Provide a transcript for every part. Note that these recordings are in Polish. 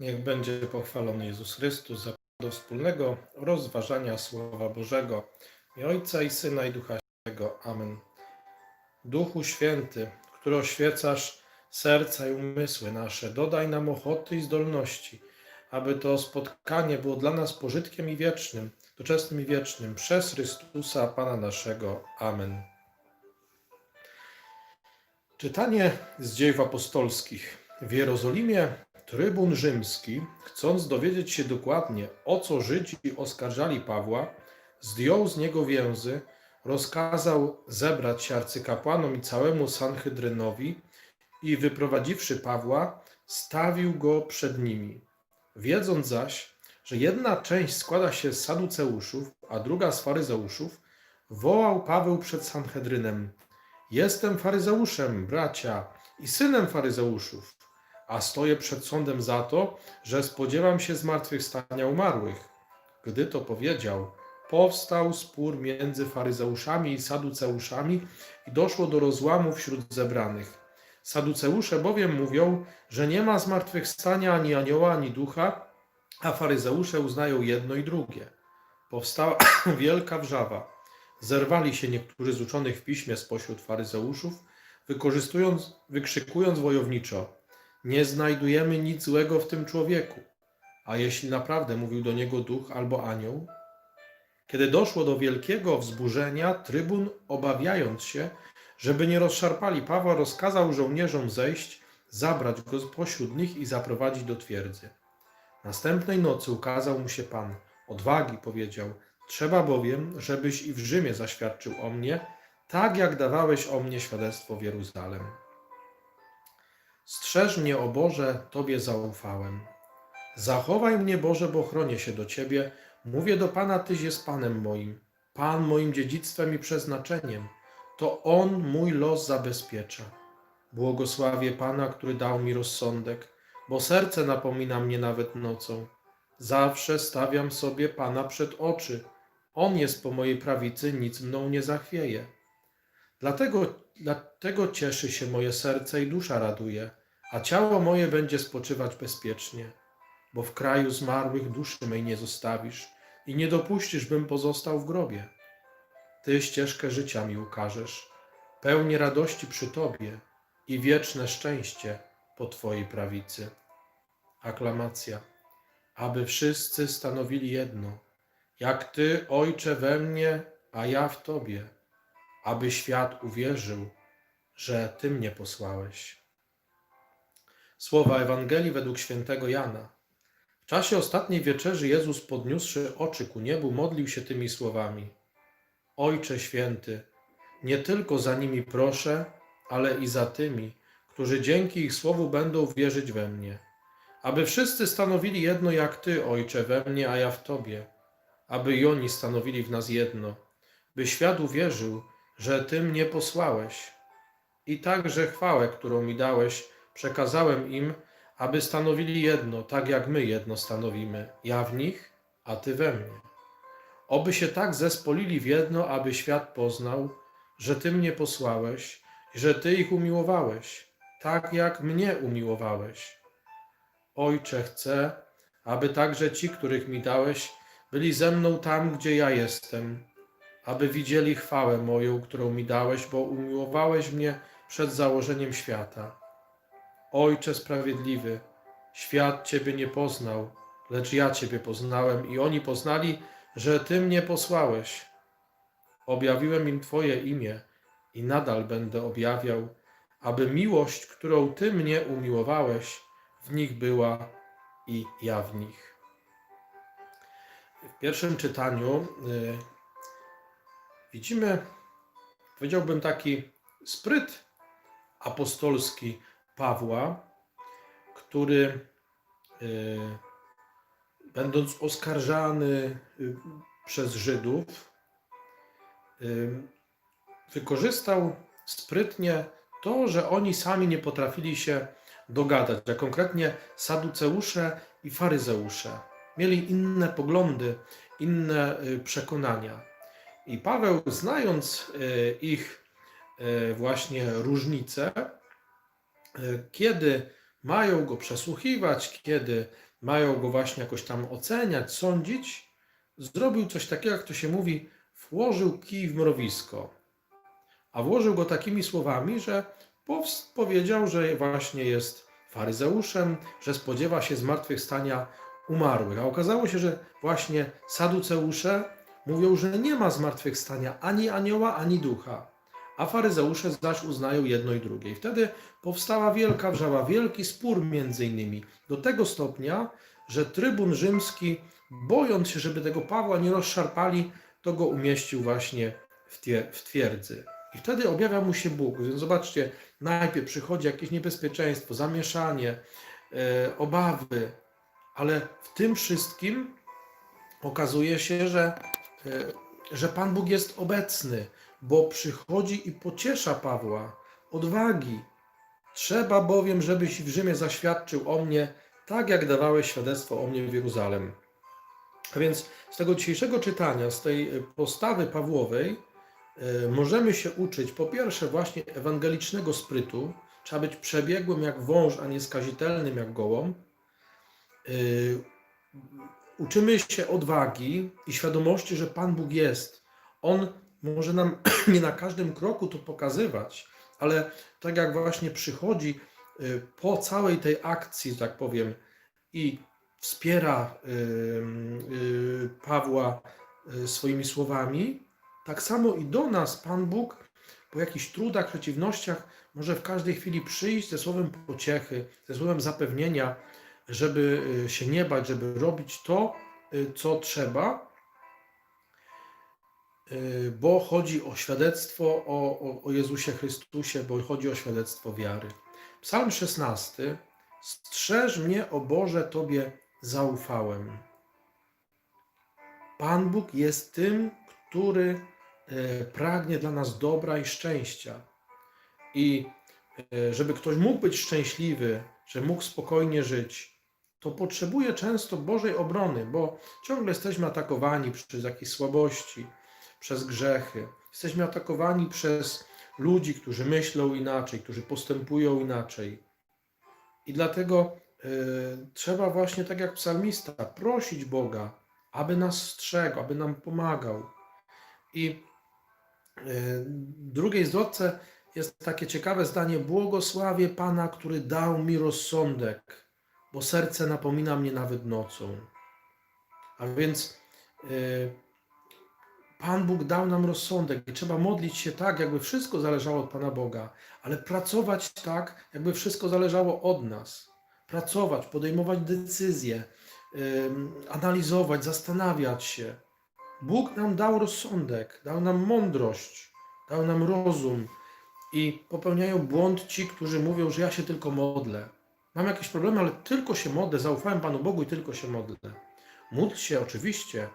Niech będzie pochwalony Jezus Chrystus za do wspólnego rozważania Słowa Bożego i Ojca i Syna i Ducha Świętego. Amen. Duchu Święty, który oświecasz serca i umysły nasze, dodaj nam ochoty i zdolności, aby to spotkanie było dla nas pożytkiem i wiecznym, doczesnym i wiecznym, przez Chrystusa Pana naszego. Amen. Czytanie z dziejów apostolskich. W Jerozolimie trybun rzymski, chcąc dowiedzieć się dokładnie, o co Żydzi oskarżali Pawła, zdjął z niego więzy, rozkazał zebrać się arcykapłanom i całemu Sanhedrynowi i wyprowadziwszy Pawła, stawił go przed nimi. Wiedząc zaś, że jedna część składa się z saduceuszów, a druga z faryzeuszów, wołał Paweł przed Sanhedrynem: Jestem faryzeuszem, bracia, i synem faryzeuszów, a stoję przed sądem za to, że spodziewam się zmartwychwstania umarłych. Gdy to powiedział, powstał spór między faryzeuszami i saduceuszami i doszło do rozłamu wśród zebranych. Saduceusze bowiem mówią, że nie ma zmartwychwstania ani anioła, ani ducha, a faryzeusze uznają jedno i drugie. Powstała wielka wrzawa. Zerwali się niektórzy z uczonych w piśmie spośród faryzeuszów, wykorzystując, wykrzykując wojowniczo: Nie znajdujemy nic złego w tym człowieku. A jeśli naprawdę mówił do niego duch albo anioł? Kiedy doszło do wielkiego wzburzenia, trybun, obawiając się, żeby nie rozszarpali Pawła, rozkazał żołnierzom zejść, zabrać go pośród nich i zaprowadzić do twierdzy. Następnej nocy ukazał mu się Pan. Odwagi, powiedział, trzeba bowiem, żebyś i w Rzymie zaświadczył o mnie, tak jak dawałeś o mnie świadectwo w Jeruzalem. Strzeż mnie, o Boże, Tobie zaufałem. Zachowaj mnie, Boże, bo chronię się do Ciebie. Mówię do Pana, Tyś jest Panem moim, Pan moim dziedzictwem i przeznaczeniem. To On mój los zabezpiecza. Błogosławię Pana, który dał mi rozsądek, bo serce napomina mnie nawet nocą. Zawsze stawiam sobie Pana przed oczy. On jest po mojej prawicy, nic mną nie zachwieje. Dlatego, dlatego cieszy się moje serce i dusza raduje, a ciało moje będzie spoczywać bezpiecznie, bo w kraju zmarłych duszy mej nie zostawisz i nie dopuścisz, bym pozostał w grobie. Ty ścieżkę życia mi ukażesz, pełnię radości przy Tobie i wieczne szczęście po Twojej prawicy. Aklamacja. Aby wszyscy stanowili jedno, jak Ty, Ojcze, we mnie, a ja w Tobie, aby świat uwierzył, że Ty mnie posłałeś. Słowa Ewangelii według świętego Jana. W czasie ostatniej wieczerzy Jezus, podniósłszy oczy ku niebu, modlił się tymi słowami: Ojcze święty, nie tylko za nimi proszę, ale i za tymi, którzy dzięki ich słowu będą wierzyć we mnie. Aby wszyscy stanowili jedno jak Ty, Ojcze, we mnie, a ja w Tobie. Aby i oni stanowili w nas jedno, by świat uwierzył, że Ty mnie posłałeś. I także chwałę, którą mi dałeś, przekazałem im, aby stanowili jedno, tak jak my jedno stanowimy, ja w nich, a Ty we mnie. Oby się tak zespolili w jedno, aby świat poznał, że Ty mnie posłałeś i że Ty ich umiłowałeś, tak jak mnie umiłowałeś. Ojcze, chcę, aby także ci, których mi dałeś, byli ze mną tam, gdzie ja jestem, aby widzieli chwałę moją, którą mi dałeś, bo umiłowałeś mnie przed założeniem świata. Ojcze sprawiedliwy, świat Ciebie nie poznał, lecz ja Ciebie poznałem i oni poznali, że Ty mnie posłałeś. Objawiłem im Twoje imię i nadal będę objawiał, aby miłość, którą Ty mnie umiłowałeś, w nich była i ja w nich. W pierwszym czytaniu y, widzimy, powiedziałbym, taki spryt apostolski Pawła, który y, będąc oskarżany y, przez Żydów, y, wykorzystał sprytnie to, że oni sami nie potrafili się dogadać, a konkretnie saduceusze i faryzeusze. Mieli inne poglądy, inne przekonania. I Paweł, znając ich właśnie różnice, kiedy mają go przesłuchiwać, kiedy mają go właśnie jakoś tam oceniać, sądzić, zrobił coś takiego, jak to się mówi, włożył kij w mrowisko. A włożył go takimi słowami, że powiedział, że właśnie jest faryzeuszem, że spodziewa się zmartwychwstania umarłych. A okazało się, że właśnie saduceusze mówią, że nie ma zmartwychwstania ani anioła, ani ducha. A faryzeusze zaś uznają jedno i drugie. I wtedy powstała wielka wrzawa, wielki spór między innymi. Do tego stopnia, że trybun rzymski, bojąc się, żeby tego Pawła nie rozszarpali, to go umieścił właśnie w twierdzy. I wtedy objawia mu się Bóg. Więc zobaczcie, najpierw przychodzi jakieś niebezpieczeństwo, zamieszanie, e, obawy, ale w tym wszystkim okazuje się, że, e, że Pan Bóg jest obecny, bo przychodzi i pociesza Pawła odwagi. Trzeba bowiem, żebyś w Rzymie zaświadczył o mnie, tak jak dawałeś świadectwo o mnie w Jeruzalem. A więc z tego dzisiejszego czytania, z tej postawy Pawłowej, e, możemy się uczyć po pierwsze właśnie ewangelicznego sprytu. Trzeba być przebiegłym jak wąż, a nie skazitelnym jak gołąb. E, Uczymy się odwagi i świadomości, że Pan Bóg jest. On może nam nie na każdym kroku to pokazywać, ale tak jak właśnie przychodzi y, po całej tej akcji, tak powiem, i wspiera y, y, Pawła swoimi słowami, tak samo i do nas Pan Bóg po jakichś trudach, przeciwnościach może w każdej chwili przyjść ze słowem pociechy, ze słowem zapewnienia, żeby się nie bać, żeby robić to, co trzeba, bo chodzi o świadectwo o, o, o Jezusie Chrystusie, bo chodzi o świadectwo wiary. Psalm 16. Strzeż mnie, o Boże, Tobie zaufałem. Pan Bóg jest tym, który e, pragnie dla nas dobra i szczęścia. I e, żeby ktoś mógł być szczęśliwy, że mógł spokojnie żyć, to potrzebuje często Bożej obrony, bo ciągle jesteśmy atakowani przez jakieś słabości, przez grzechy. Jesteśmy atakowani przez ludzi, którzy myślą inaczej, którzy postępują inaczej. I dlatego e, trzeba właśnie, tak jak psalmista, prosić Boga, aby nas strzegł, aby nam pomagał. I w drugiej zwrotce jest takie ciekawe zdanie: Błogosławię Pana, który dał mi rozsądek, bo serce napomina mnie nawet nocą. A więc e, Pan Bóg dał nam rozsądek i trzeba modlić się tak, jakby wszystko zależało od Pana Boga, ale pracować tak, jakby wszystko zależało od nas. Pracować, podejmować decyzje, analizować, zastanawiać się. Bóg nam dał rozsądek, dał nam mądrość, dał nam rozum i popełniają błąd ci, którzy mówią, że ja się tylko modlę. Mam jakieś problemy, ale tylko się modlę, zaufałem Panu Bogu i tylko się modlę. Módl się oczywiście,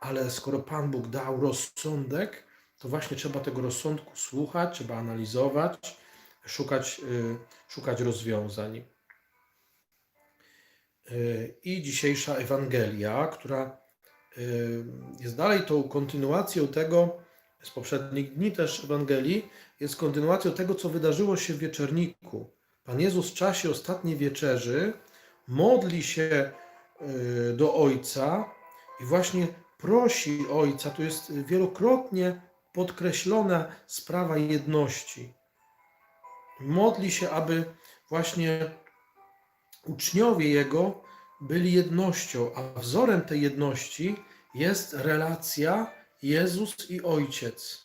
ale skoro Pan Bóg dał rozsądek, to właśnie trzeba tego rozsądku słuchać, trzeba analizować, szukać, y, szukać rozwiązań. Y, I dzisiejsza Ewangelia, która y, jest dalej tą kontynuacją tego, z poprzednich dni też Ewangelii, jest kontynuacją tego, co wydarzyło się w wieczorniku. Pan Jezus w czasie ostatniej wieczerzy modli się do Ojca i właśnie prosi Ojca, tu jest wielokrotnie podkreślona sprawa jedności. Modli się, aby właśnie uczniowie Jego byli jednością, a wzorem tej jedności jest relacja Jezus i Ojciec.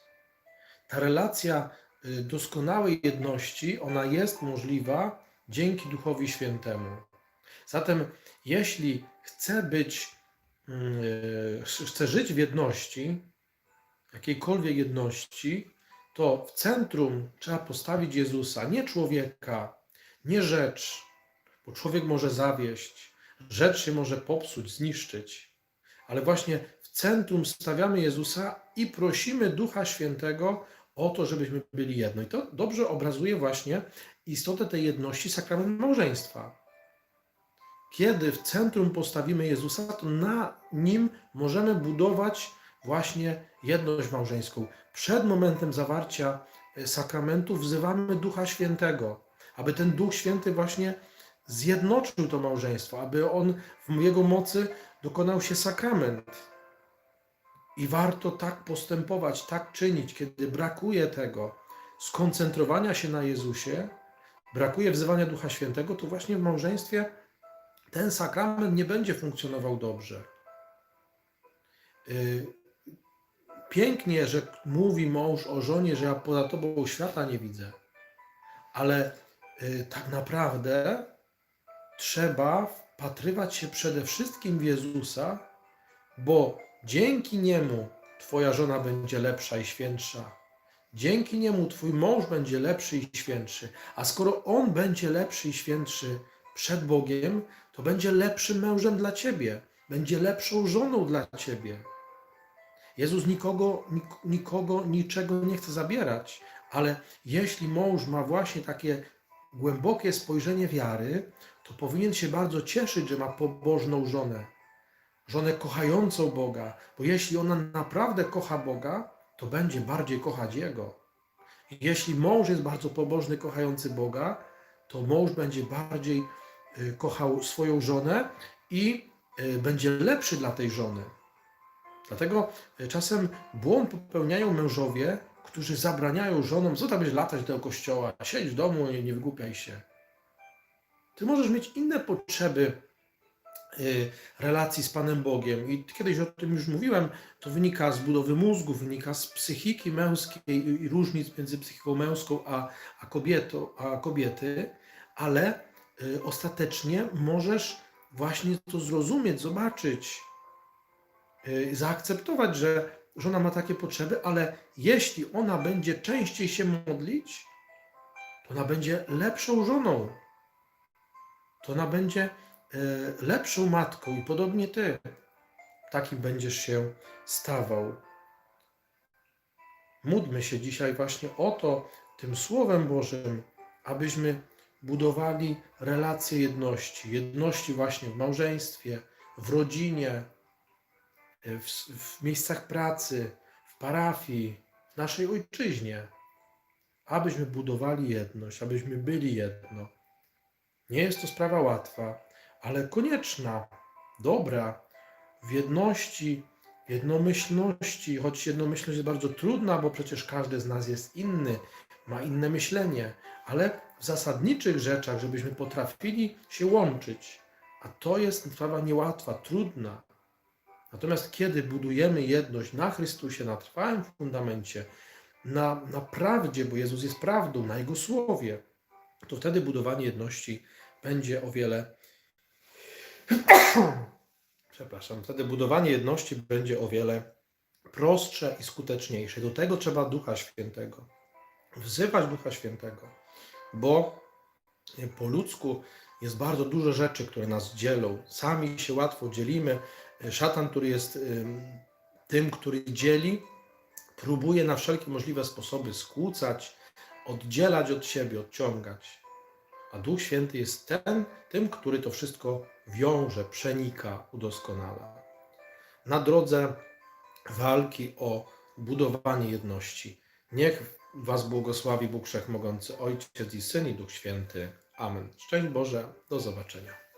Ta relacja y, doskonałej jedności, ona jest możliwa dzięki Duchowi Świętemu. Zatem, jeśli chce być chce żyć w jedności, jakiejkolwiek jedności, to w centrum trzeba postawić Jezusa, nie człowieka, nie rzecz, bo człowiek może zawieść, rzecz się może popsuć, zniszczyć, ale właśnie w centrum stawiamy Jezusa i prosimy Ducha Świętego o to, żebyśmy byli jedno. I to dobrze obrazuje właśnie istotę tej jedności sakrament małżeństwa. Kiedy w centrum postawimy Jezusa, to na nim możemy budować właśnie jedność małżeńską. Przed momentem zawarcia e, sakramentu wzywamy Ducha Świętego, aby ten Duch Święty właśnie zjednoczył to małżeństwo, aby on w jego mocy dokonał się sakrament. I warto tak postępować, tak czynić, kiedy brakuje tego skoncentrowania się na Jezusie, brakuje wzywania Ducha Świętego, to właśnie w małżeństwie ten sakrament nie będzie funkcjonował dobrze. Y, Pięknie, że mówi mąż o żonie, że ja poza tobą świata nie widzę, ale y, tak naprawdę trzeba wpatrywać się przede wszystkim w Jezusa, bo dzięki niemu Twoja żona będzie lepsza i świętsza. Dzięki niemu Twój mąż będzie lepszy i świętszy. A skoro on będzie lepszy i świętszy przed Bogiem, to będzie lepszym mężem dla Ciebie, będzie lepszą żoną dla Ciebie. Jezus nikogo, nik- nikogo niczego nie chce zabierać, ale jeśli mąż ma właśnie takie głębokie spojrzenie wiary, to powinien się bardzo cieszyć, że ma pobożną żonę, żonę kochającą Boga, bo jeśli ona naprawdę kocha Boga, to będzie bardziej kochać Jego. Jeśli mąż jest bardzo pobożny, kochający Boga, to mąż będzie bardziej kochał swoją żonę i y, będzie lepszy dla tej żony. Dlatego y, czasem błąd popełniają mężowie, którzy zabraniają żonom, co tam będzie latać do kościoła, siedź w domu, nie, nie wygłupiaj się. Ty możesz mieć inne potrzeby y, relacji z Panem Bogiem. I kiedyś o tym już mówiłem, to wynika z budowy mózgu, wynika z psychiki męskiej i- różnic między psychiką męską a, a, kobietą, a kobiety, ale y, ostatecznie możesz właśnie to zrozumieć, zobaczyć, y, zaakceptować, że żona ma takie potrzeby, ale jeśli ona będzie częściej się modlić, to ona będzie lepszą żoną. To ona będzie e, lepszą matką i podobnie ty. Takim będziesz się stawał. Módlmy się dzisiaj właśnie o to, tym Słowem Bożym, abyśmy budowali relacje jedności. Jedności właśnie w małżeństwie, w rodzinie, w, w miejscach pracy, w parafii, w naszej ojczyźnie. Abyśmy budowali jedność, abyśmy byli jedno. Nie jest to sprawa łatwa, ale konieczna, dobra, w jedności, w jednomyślności, choć jednomyślność jest bardzo trudna, bo przecież każdy z nas jest inny, ma inne myślenie, ale w zasadniczych rzeczach, żebyśmy potrafili się łączyć. A to jest sprawa niełatwa, trudna. Natomiast kiedy budujemy jedność na Chrystusie, na trwałym fundamencie, na, na prawdzie, bo Jezus jest prawdą, na Jego słowie, to wtedy budowanie jedności będzie o wiele. Przepraszam, wtedy budowanie jedności będzie o wiele prostsze i skuteczniejsze. Do tego trzeba Ducha Świętego. Wzywać Ducha Świętego, bo po ludzku jest bardzo dużo rzeczy, które nas dzielą. Sami się łatwo dzielimy. Szatan, który jest ym, tym, który dzieli, próbuje na wszelkie możliwe sposoby skłócać, oddzielać od siebie, odciągać. A Duch Święty jest ten, tym, który to wszystko wiąże, przenika, udoskonala. Na drodze walki o budowanie jedności. Niech Was błogosławi Bóg Wszechmogący, Ojciec i Syn i Duch Święty. Amen. Szczęść Boże, do zobaczenia.